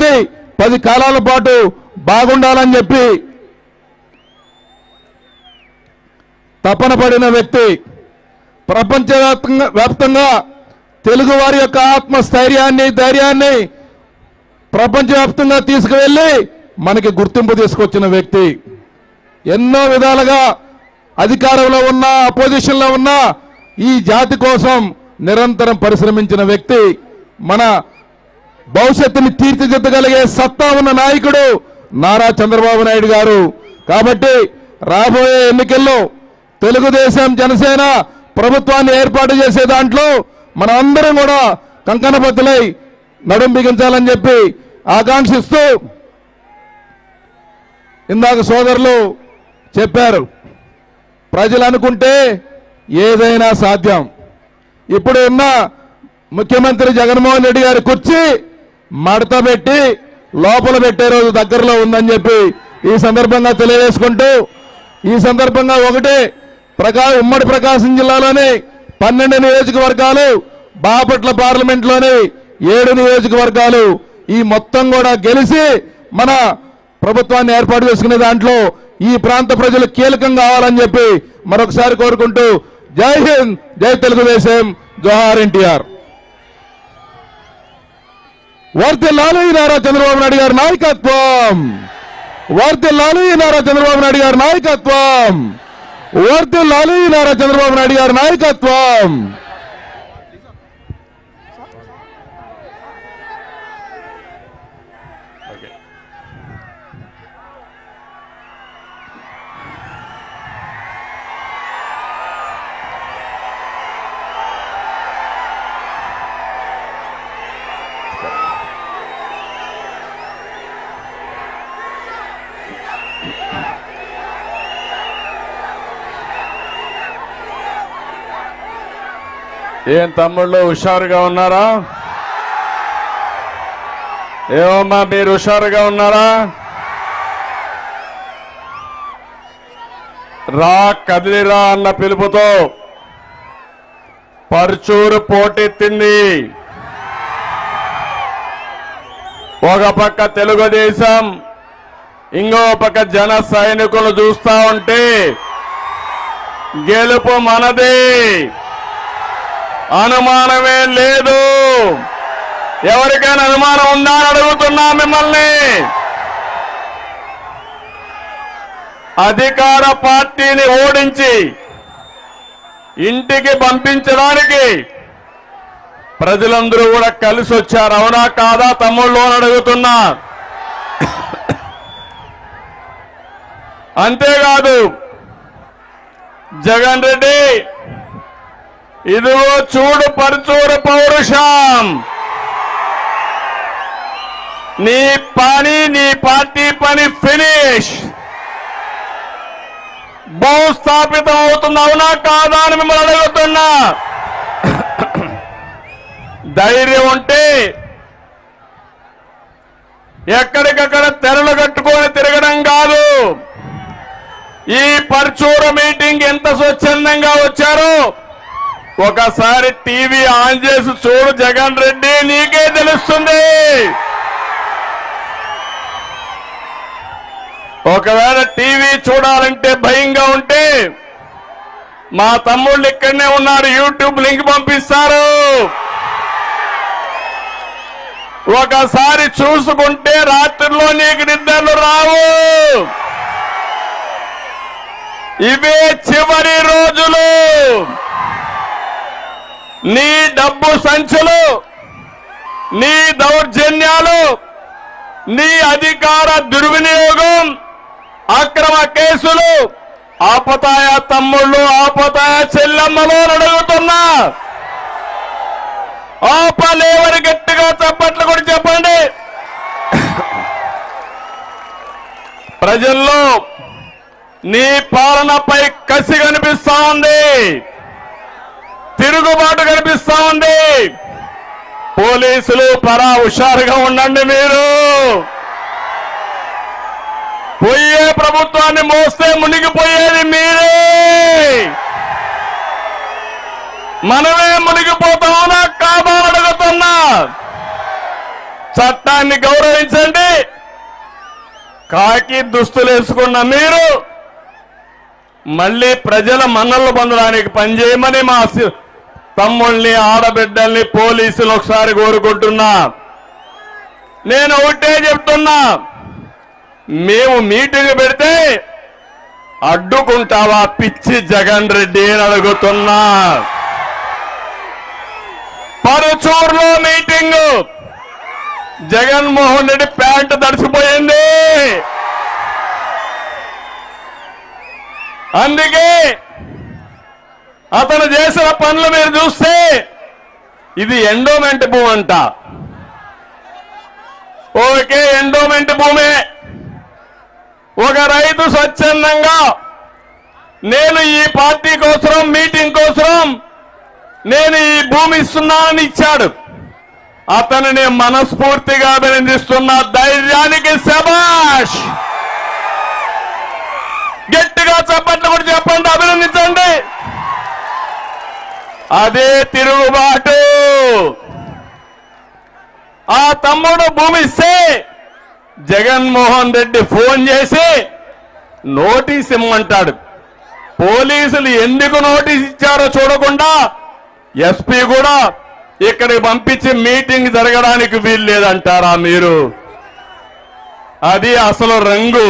జాతి పది కాలాల పాటు బాగుండాలని చెప్పి తపన పడిన వ్యక్తి ప్రపంచవ్యాప్తంగా వ్యాప్తంగా తెలుగు వారి యొక్క ఆత్మస్థైర్యాన్ని ధైర్యాన్ని ప్రపంచవ్యాప్తంగా తీసుకువెళ్ళి మనకి గుర్తింపు తీసుకొచ్చిన వ్యక్తి. ఎన్నో విధాలుగా అధికారంలో ఉన్న అపోజిషన్లో ఉన్న ఈ జాతి కోసం నిరంతరం పరిశ్రమించిన వ్యక్తి మన భవిష్యత్తుని తీర్చిదిద్దగలిగే సత్తా ఉన్న నాయకుడు నారా చంద్రబాబు నాయుడు గారు. కాబట్టి రాబోయే ఎన్నికల్లో తెలుగుదేశం జనసేన ప్రభుత్వాన్ని ఏర్పాటు చేసే దాంట్లో మన అందరం కూడా కంకణబద్దులై నడుం బిగించాలని చెప్పి ఆకాంక్షిస్తూ ఇందాక సోదరులు చెప్పారు. ప్రజలు అనుకుంటే ఏదైనా సాధ్యం. ఇప్పుడు ఉన్న ముఖ్యమంత్రి జగన్మోహన్ రెడ్డి గారి కుర్చీ మడత పెట్టి లోపల పెట్టే రోజు దగ్గరలో ఉందని చెప్పి ఈ సందర్భంగా తెలియజేసుకుంటూ ఈ సందర్భంగా ఒకటే ప్రకా ఉమ్మడి ప్రకాశం జిల్లాలోని పన్నెండు నియోజకవర్గాలు బాపట్ల పార్లమెంట్లోని ఏడు నియోజకవర్గాలు ఈ మొత్తం కూడా గెలిచి మన ప్రభుత్వాన్ని ఏర్పాటు చేసుకునే దాంట్లో ఈ ప్రాంత ప్రజలు కీలకం కావాలని చెప్పి మరొకసారి కోరుకుంటూ జై హింద్ జై తెలుగుదేశం జోహార్ ఎన్టీఆర్. వర్తిల్లాలు ఈ నారా చంద్రబాబు నాయుడు గారి నాయకత్వం. వర్తిల్లాలు ఈ నారా చంద్రబాబు నాయుడు గారి నాయకత్వం. వర్తిల్లాలు ఈ నారా చంద్రబాబు నాయుడు గారి నాయకత్వం. ఏం తమ్ముళ్ళు హుషారుగా ఉన్నారా? ఏమమ్మా మీరు హుషారుగా ఉన్నారా? రా కదిలిరా అన్న పిలుపుతో పరుచూరు పోటెత్తింది ఒక పక్క తెలుగుదేశం ఇంకో పక్క జన సైనికులు చూస్తా ఉంటే గెలుపు మనదే. అనుమానమే లేదు. ఎవరికైనా అనుమానం ఉందా అని అడుగుతున్నా మిమ్మల్ని. అధికార పార్టీని ఓడించి ఇంటికి పంపించడానికి ప్రజలందరూ కూడా కలిసి వచ్చారు. అవునా కాదా తమ్ముళ్ళు అని అడుగుతున్నా. అంతేకాదు జగన్ రెడ్డి ఇదిగో చూడు పరుచూరు పౌరుషం. నీ పని నీ పార్టీ పని ఫినిష్. భూస్థాపితం అవుతుంది అవునా కాదా అని మిమ్మల్ని అడుగుతున్నా. ధైర్యం ఉంటే ఎక్కడికక్కడ తెరలు కట్టుకొని తిరగడం కాదు. ఈ పర్చూర మీటింగ్ ఎంత స్వచ్ఛందంగా వచ్చారో ఒకసారి టీవీ ఆన్ చేసి చూడు జగన్ రెడ్డి నీకే తెలుస్తుంది. ఒకవేళ టీవీ చూడాలంటే భయంగా ఉంటే మా తమ్ముళ్ళు ఇక్కడనే ఉన్నారు యూట్యూబ్ లింక్ పంపిస్తారు. ఒకసారి చూసుకుంటే రాత్రిలో నీకు నిద్రలు రావు. ఇవే చివరి రోజులు. నీ డబ్బు సంచులు నీ దౌర్జన్యాలు నీ అధికార దుర్వినియోగం అక్రమ కేసులు ఆపతాయ తమ్ముళ్ళు ఆపతాయ చెల్లెమ్మలు అడుగుతున్నా. ఆపలేవని గట్టిగా చప్పట్లు కూడా చెప్పండి. ప్రజల్లో నీ పాలనపై కసి కనిపిస్తా ఉంది. తిరుగుబాటు కనిపిస్తా ఉంది. పోలీసులు పరా హుషారుగా ఉండండి మీరు. పోయే ప్రభుత్వాన్ని మోస్తే మునిగిపోయేది మీరే. మనమే మునిగిపోతామనా కాదా అడుగుతున్నా. చట్టాన్ని గౌరవించండి. కాకి దుస్తులు వేసుకున్న మీరు మళ్ళీ ప్రజల మన్నలు పొందడానికి పనిచేయమని మా తమ్ముల్ని ఆడబిడ్డల్ని పోలీసులు ఒకసారి కోరుకుంటున్నా. నేను ఒకటే చెప్తున్నా. మేము మీటింగ్ పెడితే అడ్డుకుంటావా పిచ్చి జగన్ రెడ్డి అని అడుగుతున్నా. పరుచూరులో మీటింగ్. జగన్మోహన్ రెడ్డి ప్యాంటు తడిసిపోయింది. అందుకే అతను చేసిన పనులు మీరు చూస్తే ఇది ఎండోమెంట్ భూమి అంట. ఓకే ఎండోమెంట్ భూమే. ఒక రైతు స్వచ్ఛందంగా నేను ఈ పార్టీ కోసరం మీటింగ్ కోసరం నేను ఈ భూమి ఇస్తున్నానని ఇచ్చాడు. అతనిని మనస్ఫూర్తిగా అభినందిస్తున్న ధైర్యానికి శబాష్ గట్టిగా చెప్పట్లు కూడా చెప్పండి అభినందించండి! అదే తిరుగుబాటు. ఆ తమ్ముడు భూమి ఇస్తే జగన్మోహన్ రెడ్డి ఫోన్ చేసి నోటీస్ ఇమ్మంటాడు. పోలీసులు ఎందుకు నోటీస్ ఇచ్చారో చూడకుండా ఎస్పీ కూడా ఇక్కడికి పంపించి మీటింగ్ జరగడానికి వీలు లేదంటారా మీరు? అది అసలు రంగు.